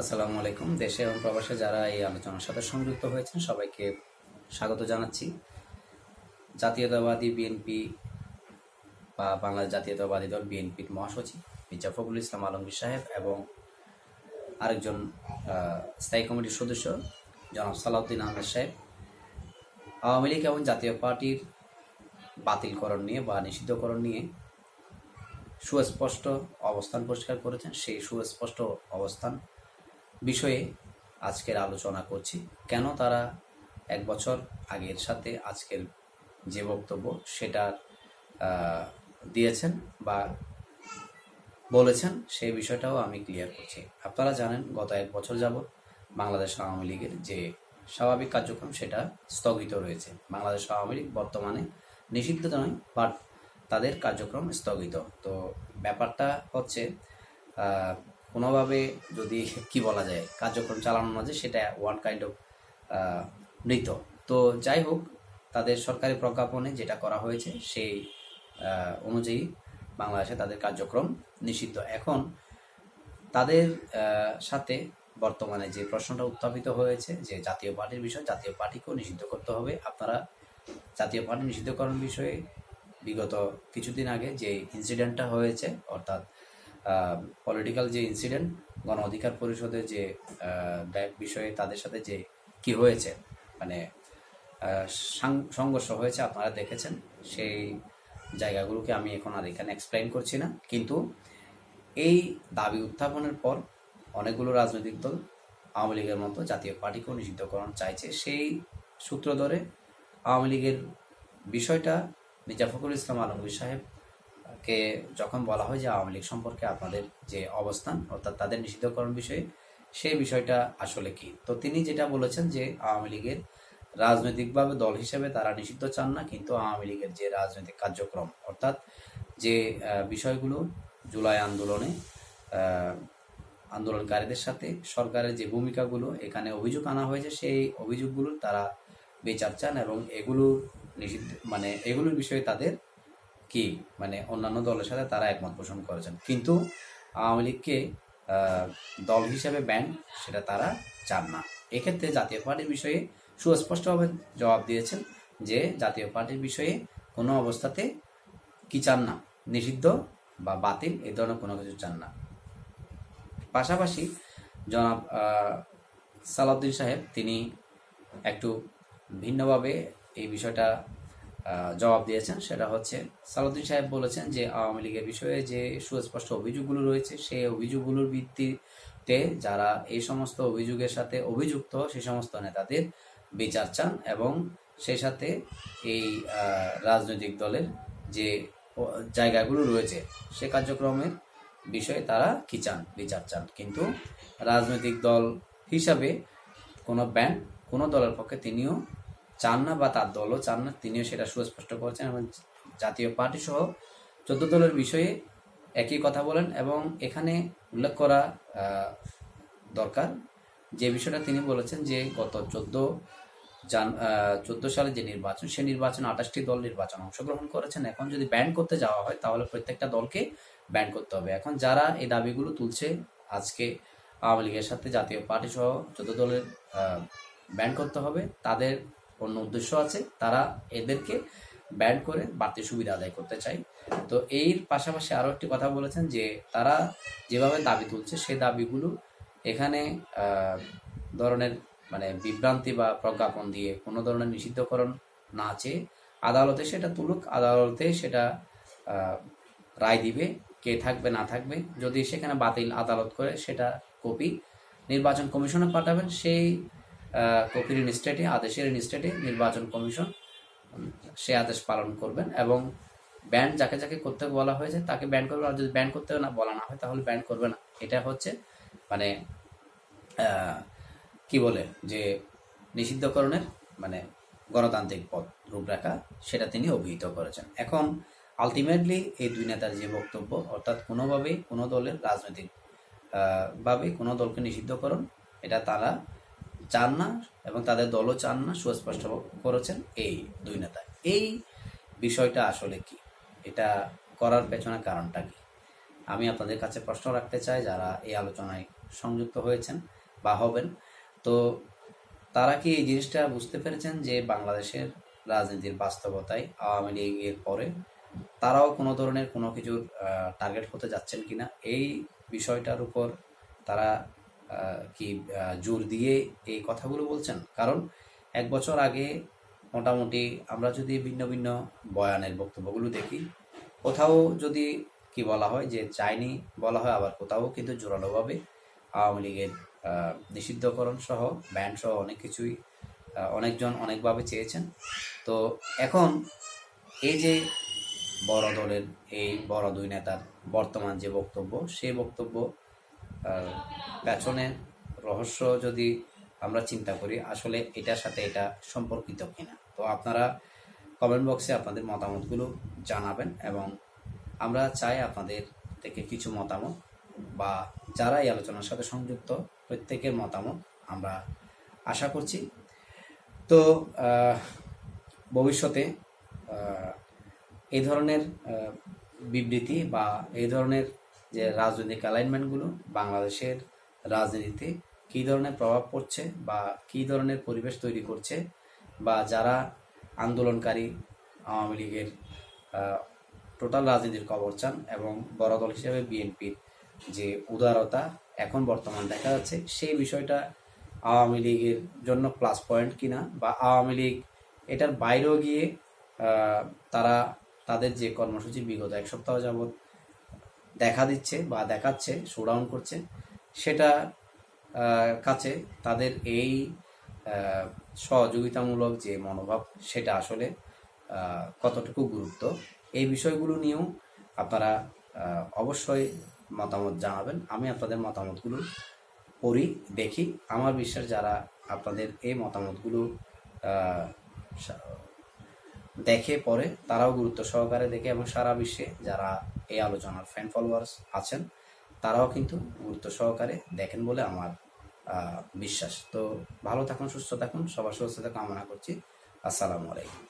আসসালামু আলাইকুম। দেশে এবং প্রবাসে যারা এই আলোচনার সাথে সংযুক্ত হয়েছেন, সবাইকে স্বাগত জানাচ্ছি। জাতীয়তাবাদী বিএনপি বা বাংলাদেশ জাতীয়তাবাদী দল বিএনপির মহাসচিব মির্জা ফখরুল ইসলাম আলমগীর সাহেব এবং আরেকজন স্থায়ী কমিটির সদস্য জনাব সালাউদ্দিন আহমেদ সাহেব। আওয়ামী লীগ এবং জাতীয় পার্টির বাতিলকরণ নিয়ে বা নিষিদ্ধকরণ নিয়ে সুস্পষ্ট অবস্থান পরিষ্কার করেছেন। সেই সুস্পষ্ট অবস্থান বিষয়ে আজকের আলোচনা করছি। কেন তারা এক বছর আগের সাথে আজকের যে বক্তব্য সেটা দিয়েছেন বা বলেছেন সেই বিষয়টাও আমি ক্লিয়ার করছি। আপনারা জানেন, গত এক বছর যাবৎ বাংলাদেশ আওয়ামী লীগের যে স্বাভাবিক কার্যক্রম সেটা স্থগিত রয়েছে। বাংলাদেশ আওয়ামী লীগ বর্তমানে নিষিদ্ধ নয় বাট তাদের কার্যক্রম স্থগিত। তো ব্যাপারটা হচ্ছে কোনোভাবে যদি, কি বলা যায়, কার্যক্রম চালানো না যায়, সেটা ওয়ান কাইন্ড অফ মৃত। তো যাই হোক, তাদের সরকারি প্রজ্ঞাপনে যেটা করা হয়েছে, সেই অনুযায়ী বাংলাদেশে তাদের কার্যক্রম নিষিদ্ধ। এখন তাদের সাথে বর্তমানে যে প্রশ্নটা উত্থাপিত হয়েছে, যে জাতীয় পার্টির বিষয়, জাতীয় পার্টিকেও নিষিদ্ধ করতে হবে। আপনারা জাতীয় পার্টি নিষিদ্ধকরণ বিষয়ে বিগত কিছুদিন আগে যে ইনসিডেন্টটা হয়েছে, অর্থাৎ পলিটিক্যাল যে ইনসিডেন্ট গণ অধিকার পরিষদের যে বিষয়ে তাদের সাথে যে কি হয়েছে মানে সংঘর্ষ হয়েছে আপনারা দেখেছেন, সেই জায়গাগুলোকে আমি এখন আর এখানে এক্সপ্লেইন করছি না। কিন্তু এই দাবি উত্থাপনের পর অনেকগুলো রাজনৈতিক দল আওয়ামী লীগের মতো জাতীয় পার্টিকেও নিষিদ্ধকরণ চাইছে। সেই সূত্র ধরে আওয়ামী লীগের বিষয়টা মির্জা ফখরুল ইসলাম আলমগীর সাহেবকে যখন বলা হয় যে আওয়ামী লীগ সম্পর্কে আপনাদের যে অবস্থান, অর্থাৎ তাদের নিষিদ্ধকরণ বিষয়ে, সেই বিষয়টা আসলে কি? তো তিনি যেটা বলেছেন যে আওয়ামী লীগের রাজনৈতিকভাবে দল হিসেবে তারা নিষিদ্ধ চান না, কিন্তু আওয়ামী লীগের যে রাজনৈতিক কার্যক্রম, অর্থাৎ যে বিষয়গুলো জুলাই আন্দোলনে আন্দোলনকারীদের সাথে সরকারের যে ভূমিকাগুলো, এখানে অভিযোগ আনা হয়েছে, সেই অভিযোগগুলো তারা বিচার চান এবং এগুলো নিষিদ্ধ মানে এগুলোর বিষয়ে তাদের কি? মানে অন্যান্য দলের সাথে তারা একমত পোষণ করেছেন। কিন্তু আওয়ামী লীগকে দল হিসেবে ব্যান সেটা তারা চান না। এক্ষেত্রে জাতীয় পার্টির বিষয়ে সুস্পষ্টভাবে জবাব দিয়েছেন যে জাতীয় পার্টির বিষয়ে কোনো অবস্থাতে কি চান না? নিষিদ্ধ বা বাতিল এই ধরনের কোনো কিছু চান না। পাশাপাশি জনাব সালাউদ্দিন সাহেব তিনি একটু ভিন্নভাবে এই বিষয়টা জবাব দিয়েছেন, সেটা হচ্ছে সালাউদ্দিন সাহেব বলেছেন যে আওয়ামী লীগের বিষয়ে যে সুস্পষ্ট অভিযোগগুলো রয়েছে, সেই অভিযোগগুলোর ভিত্তিতে যারা এই সমস্ত অভিযোগের সাথে অভিযুক্ত, সেই সমস্ত নেতাদের বিচার চান এবং সেই সাথে এই রাজনৈতিক দলের যে জায়গাগুলো রয়েছে, সে কার্যক্রমের বিষয়ে তারা কি চান, বিচার চান। কিন্তু রাজনৈতিক দল হিসাবে কোনো ব্যান্ড কোনো দলের পক্ষে তিনিও চান না বা তার দলও চান না, তিনিও সেটা সুস্পষ্ট করেছেন এবং জাতীয় পার্টি সহ চোদ্দ দলের বিষয়ে একই কথা বলেন এবং এখানে উল্লেখ করা দরকার যে বিষয়টা তিনি বলেছেন যে গত চোদ্দ জান চোদ্দ সালে যে নির্বাচন, সে নির্বাচন আঠাশটি দল নির্বাচন অংশগ্রহণ করেছেন। এখন যদি ব্যান করতে যাওয়া হয়, তাহলে প্রত্যেকটা দলকে ব্যান করতে হবে। এখন যারা এই দাবিগুলো তুলছে, আজকে আওয়ামী লীগের সাথে জাতীয় পার্টি সহ চোদ্দ দলের ব্যান করতে হবে, তাদের অন্য উদ্দেশ্য আছে। তারা এদেরকে ব্যান করে বাড়তি সুবিধা আদায় করতে চায়। তো এর পাশাপাশি আরও একটি কথা বলেছেন যে, তারা যেভাবে দাবি তুলছে, সে দাবিগুলো এখানে ধরনের মানে বিভ্রান্তি বা প্রজ্ঞাপন দিয়ে কোনো ধরনের নিষিদ্ধকরণ না চেয়ে আদালতে সেটা তুলুক, আদালতে সেটা রায় দিবে, কে থাকবে, না থাকবে। যদি সেখানে বাতিল আদালত করে সেটা কপি নির্বাচন কমিশনে পাঠাবেন, সেই কপির ইনস্টেটে আদেশের ইনস্টেটে নির্বাচন কমিশন সে আদেশ পালন করবেন এবং ব্যান যাকে যাকে করতে বলা হয়েছে, তাকে ব্যান করবে আর যদি ব্যান করতে না, বলা না হয় তাহলে ব্যান করবে না। এটা হচ্ছে মানে কি বলে, যে নিষিদ্ধকরণের মানে গণতান্ত্রিক পথ, রূপরেখা, সেটা তিনি অভিহিত করেছেন। এখন আলটিমেটলি এই দুই নেতার যে বক্তব্য, অর্থাৎ কোনোভাবেই কোনো দলের রাজনৈতিক ভাবে কোনো দলকে নিষিদ্ধকরণ, এটা তারা চান না এবং তাদের দলও চান না, সুস্পষ্ট করেছেন এই দুই নেতা। এই বিষয়টা আসলে কি? এটা করার পেছনে কারণটা কি? আমি আপনাদের কাছে প্রশ্ন রাখতে চাই, যারা এই আলোচনায় সংযুক্ত হয়েছেন বা হবেন। তো তারা কি এই জিনিসটা বুঝতে পেরেছেন যে বাংলাদেশের রাজনীতির বাস্তবতায় আওয়ামী লীগের পরে তারাও কোনো ধরনের কোনো কিছুর টার্গেট হতে যাচ্ছেন কিনা? এই বিষয়টার উপর তারা কি জোর দিয়ে এই কথাগুলো বলছেন? কারণ এক বছর আগে মোটামুটি আমরা যদি ভিন্ন ভিন্ন বয়ানের বক্তব্যগুলো দেখি, কোথাও যদি কি বলা হয় যে চাইনি বলা হয়, আবার কোথাও কিন্তু জোরালোভাবে আওয়ামী লীগের নিষিদ্ধকরণ সহ ব্যান্ড সহ অনেক কিছুই অনেকজন অনেকভাবে চেয়েছেন। তো এখন এই যে বড় দলের, এই বড় দুই নেতার বর্তমান যে বক্তব্য, সেই বক্তব্য আহ, পেছনের রহস্য যদি আমরা চিন্তা করি আসলে এটার সাথে এটা সম্পর্কিত কিনা? তো আপনারা কমেন্ট বক্সে আপনাদের মতামতগুলো জানাবেন এবং আমরা চাই আপনাদের থেকে কিছু মতামত বা যারা এই আলোচনার সাথে সংযুক্ত প্রত্যেকের মতামত আমরা আশা করছি। তো ভবিষ্যতে এই ধরনের বিবৃতি বা এই ধরনের যে রাজনৈতিক অ্যালাইনমেন্টগুলো বাংলাদেশের রাজনীতিতে কী ধরনের প্রভাব পড়ছে বা কী ধরনের পরিবেশ তৈরি করছে বা যারা আন্দোলনকারী আওয়ামী লীগের টোটাল রাজনীতির কবর চান এবং বড় দল হিসেবে বিএনপির যে উদারতা এখন বর্তমান দেখা যাচ্ছে সেই বিষয়টা আওয়ামী লীগের জন্য প্লাস পয়েন্ট কিনা বা আওয়ামী লীগ এটার বাইরেও গিয়ে তারা তাদের যে কর্মসূচি বিগত এক সপ্তাহ যাবৎ দেখা দিচ্ছে বা দেখাচ্ছে শোডাউন করছে, সেটা কাছে তাদের এই সহযোগিতামূলক যে মনোভাব, সেটা আসলে কতটুকু গুরুত্ব, এই বিষয়গুলো নিয়েও আপনারা অবশ্যই মতামত জানাবেন। আমি আপনাদের মতামতগুলো পড়ি, দেখি। আমার বিশ্বাস যারা আপনাদের এই মতামতগুলো দেখে পরে তারাও গুরুত্ব সহকারে দেখে এবং সারা বিশ্বে যারা এই আলোচনার ফ্যান ফলোয়ার্স আছেন, তারাও কিন্তু গুরুত্ব সহকারে দেখেন বলে আমার বিশ্বাস। তো ভালো থাকুন, সুস্থ থাকুন, সবার সুস্থতা কামনা করছি। আসসালামু আলাইকুম।